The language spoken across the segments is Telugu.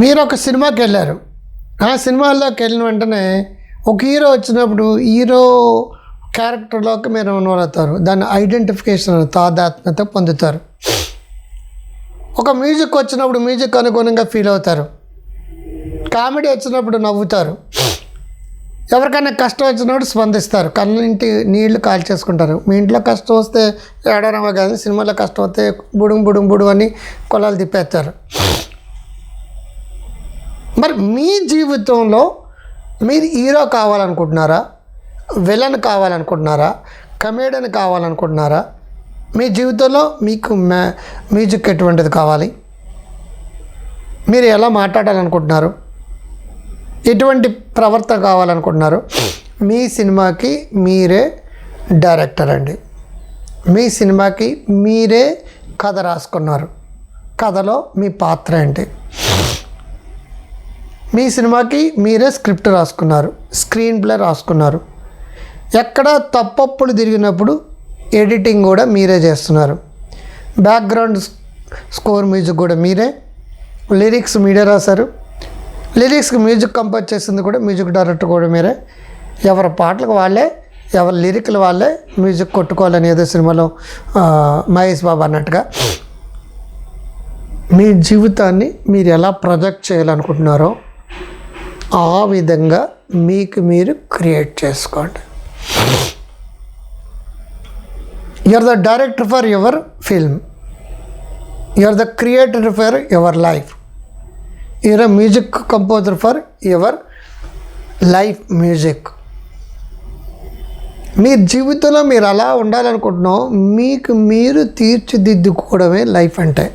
మీరు ఒక సినిమాకి వెళ్ళారు. ఆ సినిమాల్లోకి వెళ్ళిన వెంటనే ఒక హీరో వచ్చినప్పుడు హీరో క్యారెక్టర్లోకి మీరు అవుతారు దాన్ని ఐడెంటిఫికేషన్ తాదాత్మ్యత పొందుతారు. ఒక మ్యూజిక్ వచ్చినప్పుడు మ్యూజిక్ అనుగుణంగా ఫీల్ అవుతారు. కామెడీ వచ్చినప్పుడు నవ్వుతారు. ఎవరికైనా కష్టం వచ్చినప్పుడు స్పందిస్తారు. కన్నింటి నీళ్ళు కాల్ చేసుకుంటారు మీ ఇంట్లో కష్టం వస్తే ఏడనమో కానీ సినిమాలో కష్టం వస్తే బుడుం బుడుం బుడు అని కొలాలు తిప్పేస్తారు. మరి మీ జీవితంలో మీరు హీరో కావాలనుకుంటున్నారా? విలన్ కావాలనుకుంటున్నారా? కమేడియన్ కావాలనుకుంటున్నారా? మీ జీవితంలో మీకు మ్యా మ్యూజిక్ ఎటువంటిది కావాలి? మీరు ఎలా మాట్లాడాలనుకుంటున్నారు? ఎటువంటి ప్రవర్తన కావాలనుకుంటున్నారు? మీ సినిమాకి మీరే డైరెక్టర్ అండి. మీ సినిమాకి మీరే కథ రాసుకున్నారు. కథలో మీ పాత్ర ఏంటి? మీ సినిమాకి మీరే స్క్రిప్ట్ రాసుకున్నారు స్క్రీన్ ప్లే రాసుకున్నారు. ఎక్కడ తప్పప్పుడు తిరిగినప్పుడు ఎడిటింగ్ కూడా మీరే చేస్తున్నారు. బ్యాక్గ్రౌండ్ స్కోర్ మ్యూజిక్ కూడా మీరే. లిరిక్స్ మీరే రాశారు. లిరిక్స్కి మ్యూజిక్ కంపోజ్ చేసింది కూడా మ్యూజిక్ డైరెక్టర్ కూడా మీరే. ఎవరి పాటలకు వాళ్ళే ఎవరి లిరిక్లు వాళ్ళే మ్యూజిక్ కొట్టుకోవాలని ఏదో సినిమాలో మహేష్ బాబు అన్నట్టుగా. మీ జీవితాన్ని మీరు ఎలా ప్రొజెక్ట్ చేయాలనుకుంటున్నారో ఆ విధంగా మీకు మీరు క్రియేట్ చేసుకోండి. Are the director for your film are the creator for your life you're a music composer for your life music మీ జీవితంలో మీరు అలా ఉండాలనుకుంటున్నాం మీకు మీరు తీర్చిదిద్దుకోవడమే లైఫ్ అంటే.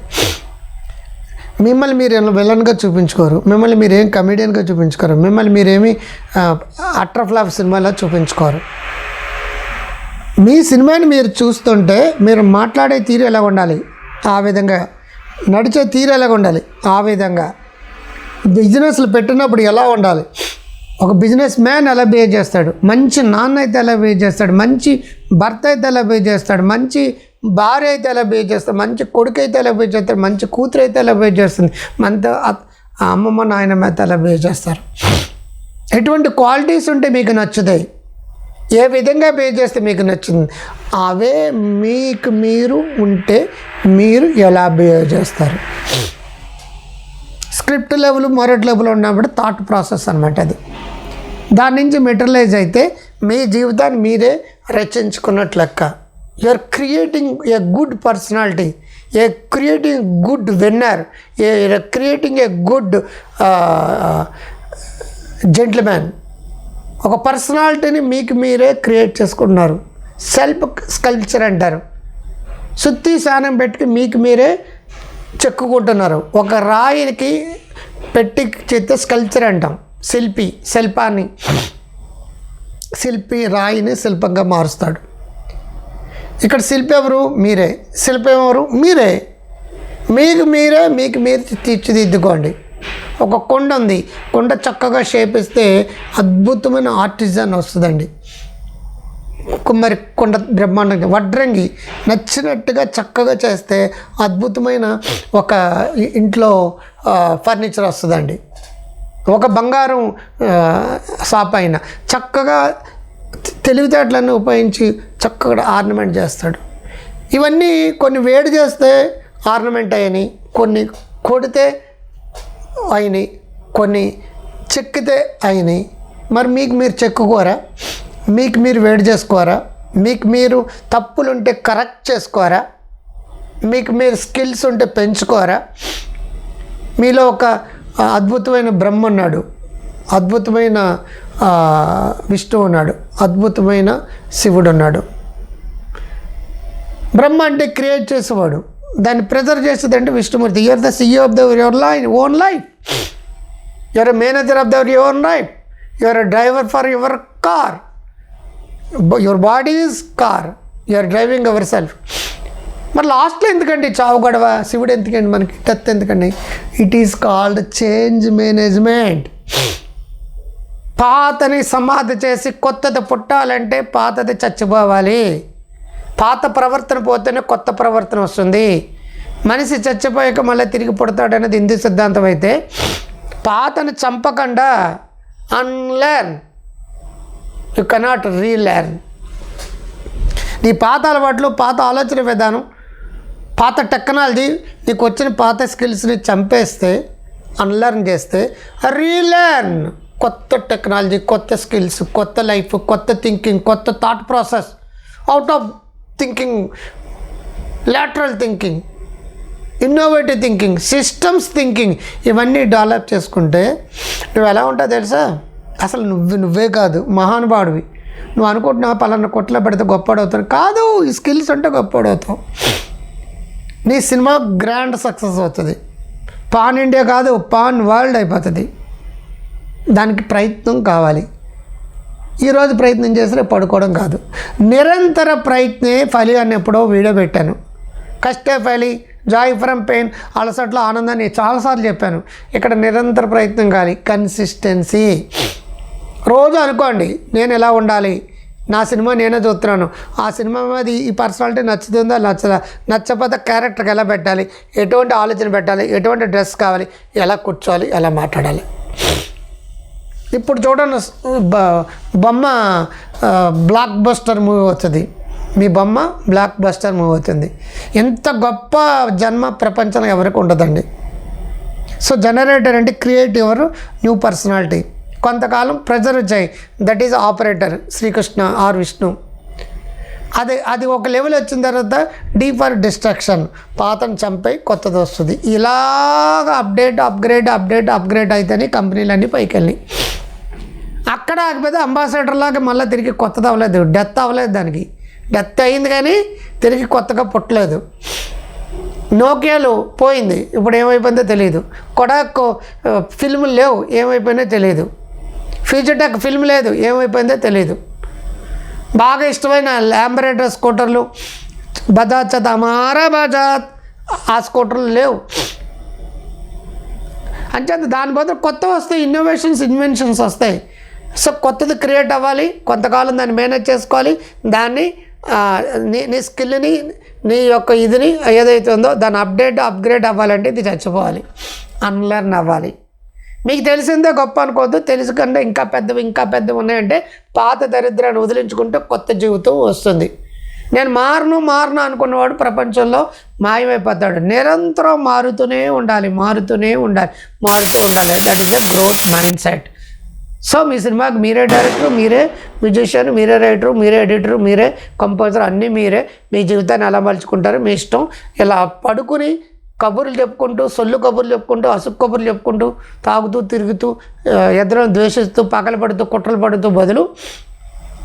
మిమ్మల్ని మీరు విలన్గా చూపించుకోరు. మిమ్మల్ని మీరేం కమెడియన్గా చూపించుకోరు. మిమ్మల్ని మీరేమి అట్రఫ్లాఫ్ సినిమాలో చూపించుకోరు. మీ సినిమాని మీరు చూస్తుంటే మీరు మాట్లాడే తీరు ఎలా ఉండాలి? ఆ విధంగా. నడిచే తీరు ఎలా ఉండాలి? ఆ విధంగా. బిజినెస్లు పెట్టినప్పుడు ఎలా ఉండాలి? ఒక బిజినెస్ మ్యాన్ ఎలా బిహేవ్ చేస్తాడు? మంచి నాన్న అయితే ఎలా బిహేవ్ చేస్తాడు? మంచి భర్త అయితే ఎలా బిహేవ్ చేస్తాడు? మంచి భార్య అయితే ఎలా బిహేవ్ చేస్తాడు మంచి కొడుకు అయితే ఎలా బిహేవ్ చేస్తారు? మంచి కూతురు అయితే ఎలా బిహేవ్ చేస్తుంది? మనతో అమ్మమ్మ నాయనమ్మ అయితే ఎలా బిహేవ్ చేస్తారు? ఎటువంటి క్వాలిటీస్ ఉంటే మీకు నచ్చుతాయి? ఏ విధంగా పే చేస్తే మీకు నచ్చింది అవే మీకు మీరు ఉంటే మీరు ఎలా బిహేవ్ చేస్తారు? స్క్రిప్ట్ లెవెల్ మొరటి లెవెల్ ఉన్నప్పుడు థాట్ ప్రాసెస్ అనమాట అది. దాని నుంచి మెటరలైజ్ అయితే మీ జీవితాన్ని మీరే రచించుకున్నట్లు లెక్క. You are creating a good personality a creating good winner a creating a good gentlemen ఒక పర్సనాలిటీని మీకు మీరే క్రియేట్ చేసుకుంటున్నారు. సెల్ఫ్ స్కల్ప్చర్ అంటారు. సుత్తి స్నానం పెట్టి మీకు మీరే చెక్కుకుంటున్నారు. ఒక రాయికి పెట్టి చేస్తే స్కల్చర్ అంటాం. శిల్పి శిల్పాన్ని. శిల్పి రాయిని శిల్పంగా మారుస్తాడు. ఇక్కడ శిల్పి ఎవరు? మీరే. శిల్పం ఎవరు? మీరే. మీకు మీరే మీకు మీరు తీర్చిదిద్దుకోండి. ఒక కొండ ఉంది. కొండ చక్కగా షేప్ ఇస్తే అద్భుతమైన ఆర్టిజన్ వస్తుందండి. కుమ్మరి కొండ బ్రహ్మాండంగా వడ్రంగి నచ్చినట్టుగా చక్కగా చేస్తే అద్భుతమైన ఒక ఇంట్లో ఫర్నిచర్ వస్తుందండి. ఒక బంగారం షాప్ అయిన చక్కగా తెలివితేటలన్నీ ఉపయోగించి చక్కగా ఆర్నమెంట్ చేస్తాడు. ఇవన్నీ కొన్ని వేడి చేస్తే ఆర్నమెంట్ అయ్యని కొన్ని కొడితే అయినాయి కొన్ని చెక్కితే అయినాయి మరి మీకు మీరు చెక్కుకోరా? మీకు మీరు వేడి చేసుకోరా? మీకు మీరు తప్పులుంటే కరెక్ట్ చేసుకోరా? మీకు మీరు స్కిల్స్ ఉంటే పెంచుకోరా? మీలో ఒక అద్భుతమైన బ్రహ్మ ఉన్నాడు. అద్భుతమైన విష్ణువు ఉన్నాడు. అద్భుతమైన శివుడు ఉన్నాడు. బ్రహ్మ అంటే క్రియేట్ చేసేవాడు. దాన్ని ప్రిజర్వ్ చేసేది అంటే Vishnumurthy. You are the CEO of the your life own life your manager of the other your life your driver for your car your body is car your driving our self మరి లాస్ట్లో ఎందుకండి చావు గొడవ? శివుడు ఎందుకండి మనకి? డెత్ ఎందుకండి? It is called change management పాతని సమాధి చేసి కొత్తది పుట్టాలంటే పాతది చచ్చిపోవాలి. పాత ప్రవర్తన పోతేనే కొత్త ప్రవర్తన వస్తుంది. మనిషి చచ్చిపోయాక మళ్ళీ తిరిగి పుడతాడనేది హిందూ సిద్ధాంతం అయితే. పాతను చంపకుండా అన్లెర్న్ యు కెనాట్ రీలెర్న్ నీ పాత అలవాట్లు పాత ఆలోచన విధానం పాత టెక్నాలజీ నీకు వచ్చిన పాత స్కిల్స్ని చంపేస్తే అన్లర్న్ చేస్తే రీలర్న్ కొత్త టెక్నాలజీ కొత్త స్కిల్స్ కొత్త లైఫ్ కొత్త థింకింగ్ కొత్త thought process out of thinking lateral thinking innovative thinking systems thinking ఇవన్నీ డెవలప్ చేసుకుంటే నువ్వు ఎలా ఉంటావు తెలుసా? అసలు నువ్వు నువ్వే కాదు మహానుభావుడివి. నువ్వు అనుకుంటున్నావు పలానా కొట్లో పెడితే గొప్పడవుతావు కాదు ఈ స్కిల్స్ అంటే గొప్పడవుతావు నీ సినిమా గ్రాండ్ సక్సెస్ అవుతుంది. పాన్ ఇండియా కాదు పాన్ వరల్డ్ అయిపోతుంది. దానికి ప్రయత్నం కావాలి. ఈరోజు ప్రయత్నం చేస్తే పడుకోవడం కాదు. నిరంతర ప్రయత్నే ఫలి అని ఎప్పుడో వీడియో పెట్టాను. కష్టే ఫలి జాయ్ ఫ్రమ్ పెయిన్ అలసట్లో ఆనందాన్ని చాలాసార్లు చెప్పాను. ఇక్కడ నిరంతర ప్రయత్నం కావాలి. కన్సిస్టెన్సీ. రోజు అనుకోండి నేను ఎలా ఉండాలి? నా సినిమా నేనే చూస్తున్నాను. ఆ సినిమా మీద ఈ పర్సనాలిటీ నచ్చుతుందా నచ్చదా? నచ్చపోతే క్యారెక్టర్కి ఎలా పెట్టాలి? ఎటువంటి ఆలోచన పెట్టాలి? ఎటువంటి డ్రెస్ కావాలి? ఎలా కూర్చోవాలి? ఎలా మాట్లాడాలి? ఇప్పుడు చూడండి బొమ్మ బ్లాక్ బస్టర్ మూవీ అవుతుంది మీ బొమ్మ బ్లాక్ బస్టర్ మూవీ అవుతుంది ఎంత గొప్ప జన్మ ప్రపంచం ఎవరికి ఉండదండి. సో జనరేటర్ అంటే క్రియేటివ్ న్యూ పర్సనాలిటీ కొంతకాలం ప్రెజర్ వచ్చాయి. That is operator Srikrishna or Vishnu. అది అది ఒక లెవెల్ వచ్చిన తర్వాత డీప్ ఫర్ డిస్ట్రక్షన్ పాతను చంపై కొత్తది వస్తుంది ఇలాగ అప్డేట్ అప్గ్రేడ్ అప్డేట్ అప్గ్రేడ్ అయితేనే కంపెనీలన్నీ పైకి వెళ్ళి అక్కడ ఆగిపోతే అంబాసిడర్ లాగా మళ్ళీ తిరిగి కొత్తది అవ్వలేదు. డెత్ అవ్వలేదు దానికి. డెత్ అయింది కానీ తిరిగి కొత్తగా పుట్టలేదు. నోకియాలో పోయింది. ఇప్పుడు ఏమైపోయిందో తెలియదు కొడాక్ ఫిల్ములు లేవు. ఏమైపోయిందో తెలియదు ఫ్యూచర్ టెక్ ఫిల్మ్ లేదు. ఏమైపోయిందో తెలియదు బాగా ఇష్టమైన ల్యాంబరేటర్ స్కూటర్లు బజాజ్ చదమారా అమారా బజాజ్ ఆ స్కూటర్లు లేవు. అంచేత దాని బదులు కొత్త వస్తాయి ఇన్నోవేషన్స్ ఇన్వెన్షన్స్ వస్తాయి. సో కొత్తది క్రియేట్ అవ్వాలి కొంతకాలం దాన్ని మేనేజ్ చేసుకోవాలి దాన్ని నీ నీ స్కిల్ని నీ యొక్క ఇదిని ఏదైతే ఉందో దాన్ని అప్డేట్ అప్గ్రేడ్ అవ్వాలంటే ఇది చచ్చిపోవాలి అన్లర్న్ అవ్వాలి. మీకు తెలిసిందే గొప్ప అనుకోవద్దు తెలుసుకుంటే ఇంకా పెద్దవి ఇంకా పెద్దవి ఉన్నాయంటే పాత దరిద్రాన్ని వదిలించుకుంటే కొత్త జీవితం వస్తుంది. నేను మారును మారును అనుకున్నవాడు ప్రపంచంలో మాయమైపోతాడు. నిరంతరం మారుతూనే ఉండాలి మారుతూనే ఉండాలి మారుతూ ఉండాలి. That is a growth mindset so మీ సినిమాకి మీరే డైరెక్టర్ మీరే మ్యూజిషియన్ మీరే రైటరు మీరే ఎడిటరు మీరే కంపోజర్ అన్నీ మీరే. మీ జీవితాన్ని ఎలా మలుచుకుంటారు మీ ఇష్టం ఇలా పడుకుని కబుర్లు చెప్పుకుంటూ సొల్లు కబుర్లు చెప్పుకుంటూ అసుపు కబుర్లు చెప్పుకుంటూ తాగుతూ తిరుగుతూ ఆ, ద్వేషిస్తూ పగల పడుతూ కుట్రలు పడుతూ బదులు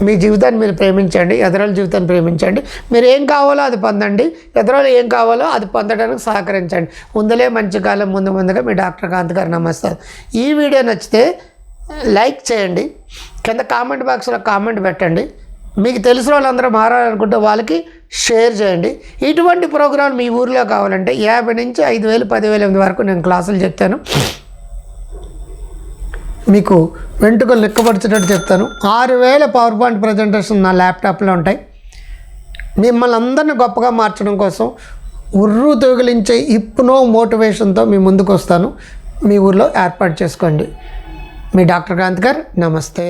మీ జీవితాన్ని మీరు ప్రేమించండి ఎదరాల జీవితాన్ని ప్రేమించండి. మీరు ఏం కావాలో అది పొందండి ఎదరాలు ఏం కావాలో అది పొందడానికి సహకరించండి. ముందులే మంచి కాలం ముందు ముందుగా మీ డాక్టర్ కాంత్ గారు నమస్తారు ఈ వీడియో నచ్చితే లైక్ చేయండి. కింద కామెంట్ బాక్స్లో కామెంట్ పెట్టండి. మీకు తెలిసిన వాళ్ళందరూ మారాలనుకుంటే వాళ్ళకి షేర్ చేయండి. ఇటువంటి ప్రోగ్రాం మీ ఊర్లో కావాలంటే యాభై నుంచి ఐదు వేలు పదివేలు ఎనిమిది వరకు నేను క్లాసులు చెప్తాను. మీకు వెంట్రుకలు లెక్కపరిచేటట్టు చెప్తాను. ఆరు వేల పవర్ పాయింట్ ప్రజెంటేషన్ నా ల్యాప్టాప్లో ఉంటాయి. మిమ్మల్ని అందరిని గొప్పగా మార్చడం కోసం ఉర్రు తొగిలించే ఇప్పునో మోటివేషన్తో మీ ముందుకు వస్తాను. మీ ఊర్లో ఏర్పాటు చేసుకోండి. మీ డాక్టర్ కాంత్ గారు నమస్తే